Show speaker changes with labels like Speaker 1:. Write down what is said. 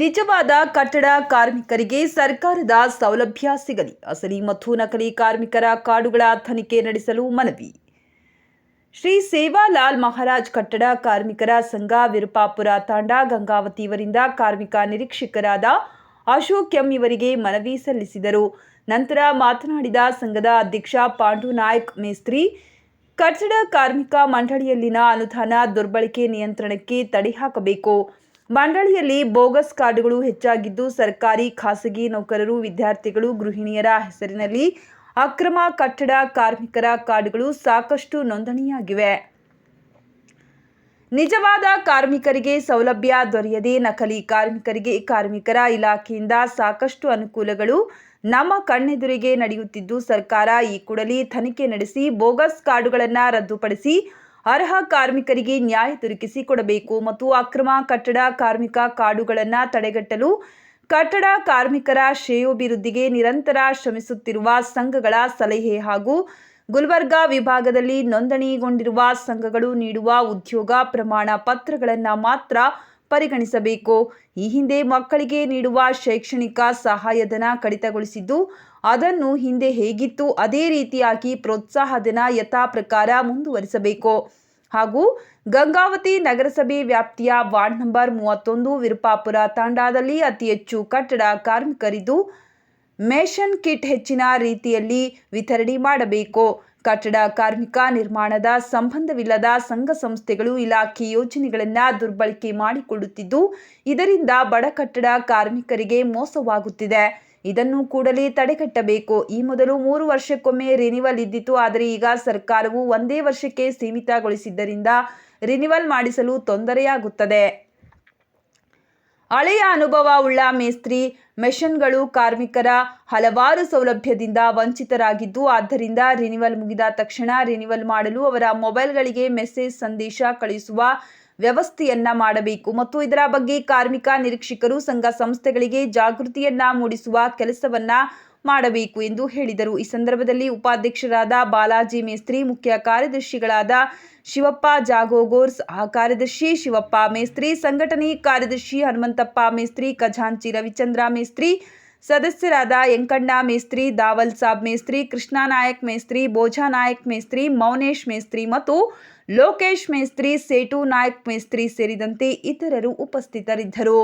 Speaker 1: ನಿಜವಾದ ಕಟ್ಟಡ ಕಾರ್ಮಿಕರಿಗೆ ಸರ್ಕಾರದ ಸೌಲಭ್ಯ ಸಿಗಲಿ, ಅಸಲಿ ಮತ್ತು ನಕಲಿ ಕಾರ್ಮಿಕರ ಕಾಡುಗಳ ತನಿಖೆ ನಡೆಸಲು ಮನವಿ. ಶ್ರೀ ಸೇವಾಲಾಲ್ ಮಹಾರಾಜ್ ಕಟ್ಟಡ ಕಾರ್ಮಿಕರ ಸಂಘ ವಿರುಪಾಪುರ ತಾಂಡ ಗಂಗಾವತಿ ಇವರಿಂದ ಕಾರ್ಮಿಕ ನಿರೀಕ್ಷಕರಾದ ಅಶೋಕ್ ಎಂ ಇವರಿಗೆ ಮನವಿ ಸಲ್ಲಿಸಿದರು. ನಂತರ ಮಾತನಾಡಿದ ಸಂಘದ ಅಧ್ಯಕ್ಷ ಪಾಂಡು ನಾಯಕ್ ಮೇಸ್ತ್ರಿ, ಕಟ್ಟಡ ಕಾರ್ಮಿಕ ಮಂಡಳಿಯಲ್ಲಿನ ಅನುದಾನ ದುರ್ಬಳಕೆ ನಿಯಂತ್ರಣಕ್ಕೆ ತಡೆ ಹಾಕಬೇಕು. ಮಂಡಳಿಯಲ್ಲಿ ಬೋಗಸ್ ಕಾರ್ಡ್ಗಳು ಹೆಚ್ಚಾಗಿದ್ದು ಸರ್ಕಾರಿ ಖಾಸಗಿ ನೌಕರರು, ವಿದ್ಯಾರ್ಥಿಗಳು, ಗೃಹಿಣಿಯರ ಹೆಸರಿನಲ್ಲಿ ಅಕ್ರಮ ಕಟ್ಟಡ ಕಾರ್ಮಿಕರ ಕಾರ್ಡ್ಗಳು ಸಾಕಷ್ಟು ನೋಂದಣಿಯಾಗಿವೆ. ನಿಜವಾದ ಕಾರ್ಮಿಕರಿಗೆ ಸೌಲಭ್ಯ ದೊರೆಯದೆ ನಕಲಿ ಕಾರ್ಮಿಕರಿಗೆ ಕಾರ್ಮಿಕರ ಇಲಾಖೆಯಿಂದ ಸಾಕಷ್ಟು ಅನುಕೂಲಗಳು ನಮ್ಮ ಕಣ್ಣೆದುರಿಗೆ ನಡೆಯುತ್ತಿದ್ದು, ಸರ್ಕಾರ ಈ ಕೂಡಲೇ ತನಿಖೆ ನಡೆಸಿ ಬೋಗಸ್ ಕಾರ್ಡುಗಳನ್ನು ರದ್ದುಪಡಿಸಿ ಅರ್ಹ ಕಾರ್ಮಿಕರಿಗೆ ನ್ಯಾಯ ದೊರಕಿಸಿ ಕೊಡಬೇಕು ಮತ್ತು ಅಕ್ರಮ ಕಟ್ಟಡ ಕಾರ್ಮಿಕ ಕಾಡುಗಳನ್ನು ತಡೆಗಟ್ಟಲು ಕಟ್ಟಡ ಕಾರ್ಮಿಕರ ಶ್ರೇಯೋಭಿವೃದ್ಧಿಗೆ ನಿರಂತರ ಶ್ರಮಿಸುತ್ತಿರುವ ಸಂಘಗಳ ಸಲಹೆ ಹಾಗೂ ಗುಲ್ಬರ್ಗಾ ವಿಭಾಗದಲ್ಲಿ ನೋಂದಣಿಗೊಂಡಿರುವ ಸಂಘಗಳು ನೀಡುವ ಉದ್ಯೋಗ ಪ್ರಮಾಣ ಪತ್ರಗಳನ್ನು ಮಾತ್ರ ಪರಿಗಣಿಸಬೇಕು. ಈ ಹಿಂದೆ ಮಕ್ಕಳಿಗೆ ನೀಡುವ ಶೈಕ್ಷಣಿಕ ಸಹಾಯಧನ ಕಡಿತಗೊಳಿಸಿದ್ದು, ಅದನ್ನು ಹಿಂದೆ ಹೇಗಿತ್ತು ಅದೇ ರೀತಿಯಾಗಿ ಪ್ರೋತ್ಸಾಹಧನ ಯಥಾ ಪ್ರಕಾರ ಮುಂದುವರಿಸಬೇಕು. ಹಾಗೂ ಗಂಗಾವತಿ ನಗರಸಭೆ ವ್ಯಾಪ್ತಿಯ ವಾರ್ಡ್ ನಂಬರ್ ಮೂವತ್ತೊಂದು ವಿರುಪಾಪುರ ತಾಂಡಾದಲ್ಲಿ ಅತಿ ಹೆಚ್ಚು ಕಟ್ಟಡ ಕಾರ್ಮಿಕರಿದ್ದು, ಮೇಷನ್ ಕಿಟ್ ಹೆಚ್ಚಿನ ರೀತಿಯಲ್ಲಿ ವಿತರಣೆ ಮಾಡಬೇಕು. ಕಟ್ಟಡ ಕಾರ್ಮಿಕ ನಿರ್ಮಾಣದ ಸಂಬಂಧವಿಲ್ಲದ ಸಂಘ ಸಂಸ್ಥೆಗಳು ಇಲಾಖೆ ಯೋಜನೆಗಳನ್ನು ದುರ್ಬಳಕೆ ಮಾಡಿಕೊಳ್ಳುತ್ತಿದ್ದು, ಇದರಿಂದ ಬಡ ಕಟ್ಟಡ ಕಾರ್ಮಿಕರಿಗೆ ಮೋಸವಾಗುತ್ತಿದೆ. ಇದನ್ನು ಕೂಡಲೇ ತಡೆಗಟ್ಟಬೇಕು. ಈ ಮೊದಲು ಮೂರು ವರ್ಷಕ್ಕೊಮ್ಮೆ ರಿನಿವಲ್ ಇದ್ದಿತು ಆದರೆ ಈಗ ಸರ್ಕಾರವು ಒಂದೇ ವರ್ಷಕ್ಕೆ ಸೀಮಿತಗೊಳಿಸಿದ್ದರಿಂದ ರಿನಿವಲ್ ಮಾಡಿಸಲು ತೊಂದರೆಯಾಗುತ್ತದೆ. ಹಳೆಯ ಅನುಭವ ಉಳ್ಳ ಮೇಸ್ತ್ರಿ, ಮೆಷನ್ಗಳು ಕಾರ್ಮಿಕರ ಹಲವಾರು ಸೌಲಭ್ಯದಿಂದ ವಂಚಿತರಾಗಿದ್ದು, ಆದ್ದರಿಂದ ರಿನಿವಲ್ ಮುಗಿದ ತಕ್ಷಣ ರಿನಿವಲ್ ಮಾಡಲು ಅವರ ಮೊಬೈಲ್ಗಳಿಗೆ ಮೆಸೇಜ್ ಸಂದೇಶ ಕಳುಹಿಸುವ ವ್ಯವಸ್ಥೆಯನ್ನ ಮಾಡಬೇಕು. ಮತ್ತು ಇದರ ಬಗ್ಗೆ ಕಾರ್ಮಿಕ ನಿರೀಕ್ಷಕರು, ಸಂಘ ಸಂಸ್ಥೆಗಳಿಗೆ ಜಾಗೃತಿಯನ್ನ ಮೂಡಿಸುವ ಕೆಲಸವನ್ನ ಮಾಡಬೇಕು ಎಂದು ಹೇಳಿದರು. ಈ ಸಂದರ್ಭದಲ್ಲಿ ಉಪಾಧ್ಯಕ್ಷರಾದ ಬಾಲಾಜಿ ಮೇಸ್ತ್ರಿ, ಮುಖ್ಯ ಕಾರ್ಯದರ್ಶಿಗಳಾದ ಶಿವಪ್ಪ ಜಾಗೋಗೋರ್ ಸಹ ಕಾರ್ಯದರ್ಶಿ ಶಿವಪ್ಪ ಮೇಸ್ತ್ರಿ, ಸಂಘಟನೆ ಕಾರ್ಯದರ್ಶಿ ಹನುಮಂತಪ್ಪ ಮೇಸ್ತ್ರಿ, ಖಜಾಂಚಿ ರವಿಚಂದ್ರ ಮೇಸ್ತ್ರಿ, ಸದಸ್ಯರಾದ ಯಂಕಣ್ಣ ಮೇಸ್ತ್ರಿ, ದಾವಲ್ ಸಾಬ್ ಮೇಸ್ತ್ರಿ, ಕೃಷ್ಣ ನಾಯಕ್ ಮೇಸ್ತ್ರಿ, ಬೋಜಾ ನಾಯಕ್ ಮೇಸ್ತ್ರಿ, ಮೌನೇಶ್ ಮೇಸ್ತ್ರಿ ಮತ್ತು ಲೋಕೇಶ್ ಮೇಸ್ತ್ರಿ, ಸೇಟು ನಾಯಕ್ ಮೇಸ್ತ್ರಿ ಸೇರಿದಂತೆ ಇತರರು ಉಪಸ್ಥಿತರಿದ್ದರು.